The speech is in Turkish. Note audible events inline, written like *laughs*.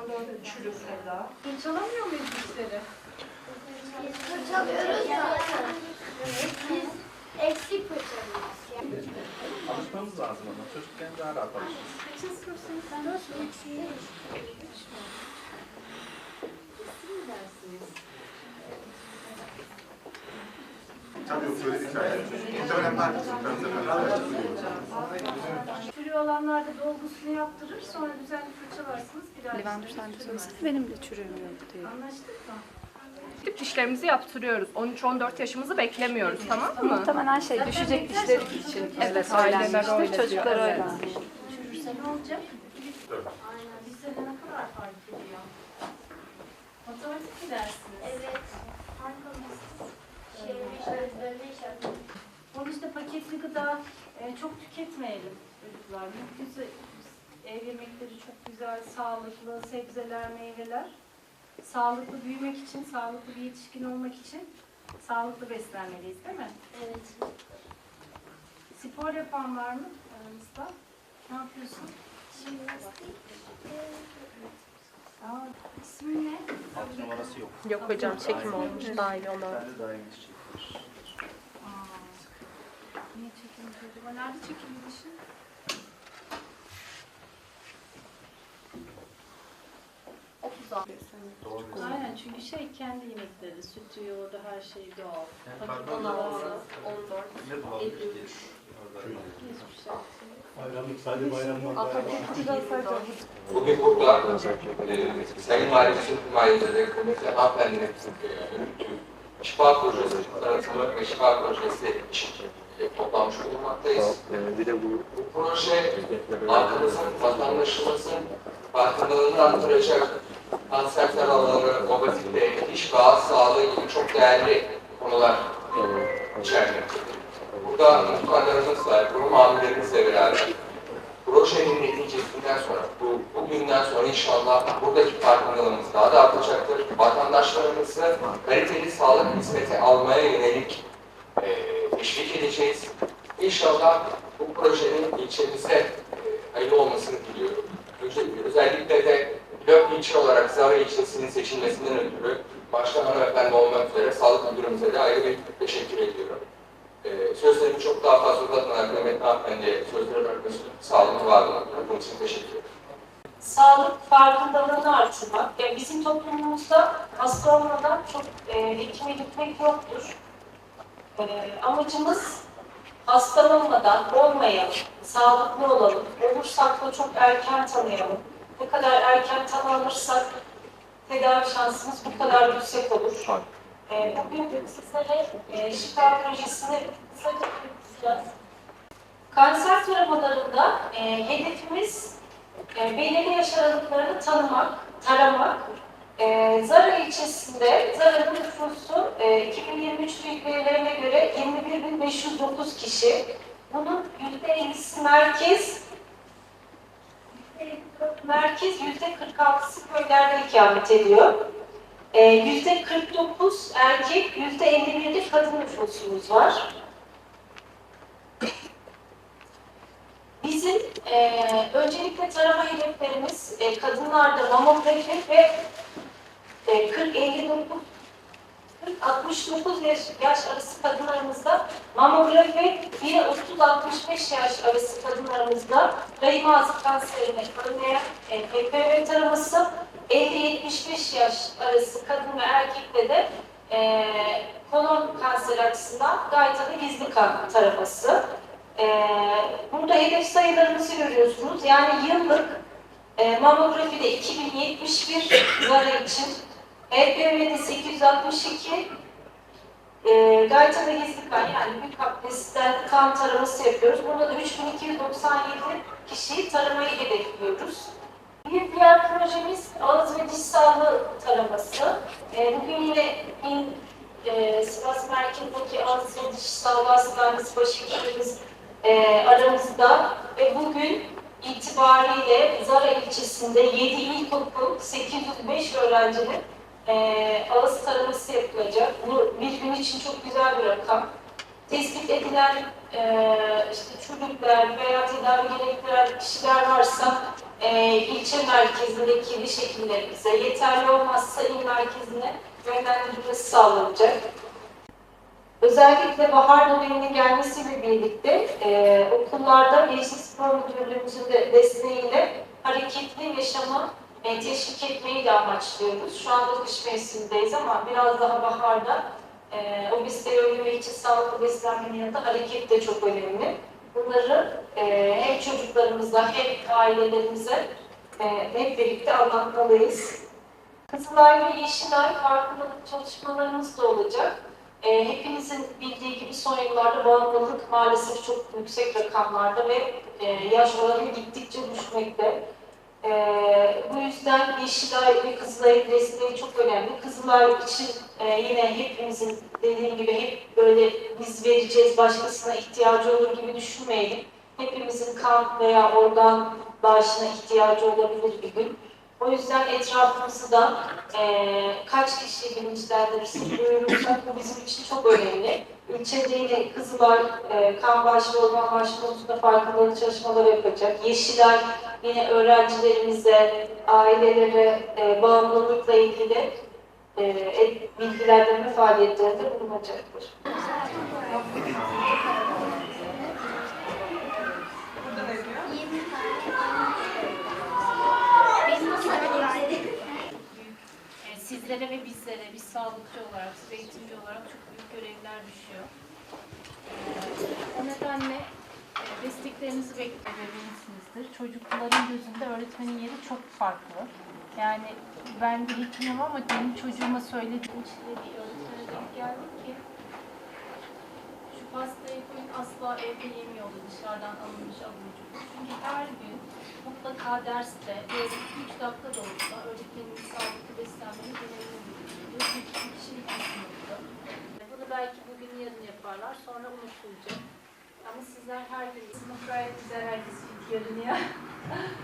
Sen de orada çürük Seda. Fırçalamıyor muyuz dişleri? Fırçalıyoruz da. Evet, biz eksik fırçalıyoruz. Yani. Alışmamız lazım ama çocukken daha rahat alışırız. Kaçın sınıfsınız? Ben dört sınıfsınız. Tabii o söyledik yani. Muhtemelen ben Çürüğü olanlarda dolgusunu yaptırır, sonra düzenli fırçalarsınız. Bir daha dişleriniz sen de söylesene benim de çürüğüm yok diye. Anlaştık mı? Tip dişlerimizi yaptırıyoruz. 13-14 yaşımızı beklemiyoruz tamam mı? Muhtemelen şey düşecek dişleri için Evet, aileler söylenmiştir. öyle Çocuklar diyor, öyle. evet. Çürürse ne olacak? Aynen. Lisede ne kadar fark ediyor? Matematik mi dersiniz? Evet. Şey, yaptık. Onun işte paketli gıda e, çok tüketmeyelim çocuklar. Mümkünse ev yemekleri çok güzel, sağlıklı, sebzeler, meyveler. Sağlıklı büyümek için, sağlıklı bir yetişkin olmak için sağlıklı beslenmeliyiz değil mi? Evet. Spor yapan var mı aranızda? Ne yapıyorsun? Jimnastik. Aa, ismin ne? Alt numarası yok. Yok hocam çekim olmuş daha iyi ona. Ben de daim diş çekilir. Aa, niye çekilmiş acaba? Nerede çekilmiş dişin? Doğru. Aynen çünkü şey kendi yemekleri, sütü, yoğurdu, her şey doğal. Yani doğal. 14. Ne bulalım diye. Orada. Hiçbir şey. Bayramlık sadece bayramlar bayram. Bugün burada e, Sayın Valimiz himayesinde kıymetli hanımefendinin şifa projesi tanıtımı ve şifa projesi için e, toplanmış bulunmaktayız. Bir de bu Bu proje halkımızın, vatandaşımızın farkındalığını arttıracak kanser taraları, obezite, iş bağ sağlığı gibi çok değerli konular içermektedir. Burada muhtarlarımız var, kurum amirlerimizle beraber projenin neticesinden sonra, bu, bugünden sonra inşallah buradaki farkındalığımız daha da artacaktır. Vatandaşlarımızı kaliteli sağlık hizmeti almaya yönelik e, teşvik edeceğiz. İnşallah bu projenin ilçemize e, hayırlı olmasını diliyorum. Özellikle de pilot ilçe olarak Zara ilçesinin seçilmesinden ötürü başta hanımefendi olmak üzere sağlık müdürümüze de ayrı bir teşekkür ediyorum. Ee, sözlerimi çok daha fazla uzatmadan kıymetli hanımefendiye sözleri bırakması sağlığını var olmak. Bunun için teşekkür ederim. sağlık farkındalığını artırmak. Yani bizim toplumumuzda hasta olmadan çok e, hekime gitmek yoktur. E, amacımız hastalanmadan olmayalım, sağlıklı olalım. Olursak da çok erken tanıyalım. Ne kadar erken tanınırsak tedavi şansımız bu kadar yüksek olur. E, bugün sizlere e, şifa projesini kısaca konuşacağız. Kanser taramalarında e, hedefimiz e, belirli yaş aralıklarını tanımak, taramak. E, Zara ilçesinde Zara'nın nüfusu e, 2023 verilerine göre 21.509 kişi. Bunun %50'si merkez, merkez %46'sı köylerde ikamet ediyor. E, %49 erkek, %51 de kadın nüfusumuz var. Bizim eee öncelikle tarama hedeflerimiz e, kadınlarda mamografi ve e, 40-59 69 yaş, yaş arası kadınlarımızda mamografi, yine 30-65 yaş arası kadınlarımızda rahim ağzı kanserini önleyen e, HPV taraması, 50-75 yaş arası kadın ve erkekte de e, kolon kanseri açısından gaytalı gizli kan taraması. Ee, burada hedef sayılarımızı görüyorsunuz. Yani yıllık e, mamografide 2071 Zara için, HPV'de 862, e, Gayta'da gizli kan yani büyük kapasiten kan taraması yapıyoruz. Burada da 3297 kişiyi taramayı hedefliyoruz. Bir diğer projemiz ağız ve diş sağlığı taraması. E, bugün yine in, e, Sivas merkezindeki ağız ve diş sağlığı hastanesi başhekimimiz e, aramızda ve bugün itibariyle Zara ilçesinde 7 ilkokul 805 öğrencinin e, ağız taraması yapılacak. Bu bir için çok güzel bir rakam. Tespit edilen e, işte çocuklar veya tedavi gerektiren kişiler varsa e, ilçe merkezindeki bir hekimlerimize, yeterli olmazsa il merkezine yönlendirilmesi sağlanacak. Özellikle bahar döneminin gelmesiyle birlikte e, okullarda Gençlik Spor Müdürlüğümüzün de desteğiyle hareketli yaşamı e, teşvik etmeyi de amaçlıyoruz. Şu anda kış mevsimindeyiz ama biraz daha baharda e, obeziteyi önlemek için sağlıklı beslenmenin yanında hareket de çok önemli. Bunları e, hem çocuklarımıza hem ailelerimize e, hep birlikte anlatmalıyız. Kızılay ve Yeşilay farkındalık çalışmalarımız da olacak. E, hepinizin bildiği gibi son yıllarda bağımlılık maalesef çok yüksek rakamlarda ve e, yaş oranı gittikçe düşmekte. E, bu yüzden Yeşilay ve Kızılay'ın desteği çok önemli. Kızılay için e, yine hepimizin dediğim gibi hep böyle biz vereceğiz başkasına ihtiyacı olur gibi düşünmeyelim. Hepimizin kan veya organ bağışına ihtiyacı olabilir bir gün. O yüzden etrafımızı da eee kaç kişi bilinçlendirirsek, duyurursak bu bizim için çok önemli. İlçede yine Kızılay eee kan bağışı ve organ bağışı konusunda farkındalık çalışmaları yapacak. Yeşilay yine öğrencilerimize, ailelere eee bağımlılıkla ilgili eee bilgilendirme faaliyetlerinde bulunacaktır. E, sizlere ve bizlere, biz sağlıkçı olarak, siz eğitimci olarak çok büyük görevler düşüyor. E, o nedenle e, desteklerinizi bekleyebilirsinizdir. Çocukların gözünde öğretmenin yeri çok farklı. Yani ben bir hekimim ama benim çocuğuma söylediğim bir öğretmene denk geldim ki şu pastayı koyun asla evde yemiyordu dışarıdan alınmış cubur. Çünkü her gün mutlaka derste böyle 3 dakika da olsa öğretmenin sağlıklı beslenmeyi bildiriyor. Bir kişilik bir. Bunu belki bugün yarın yaparlar sonra unutulacak. Ama sizler her gün sınıf gayet güzel herkes fit *laughs*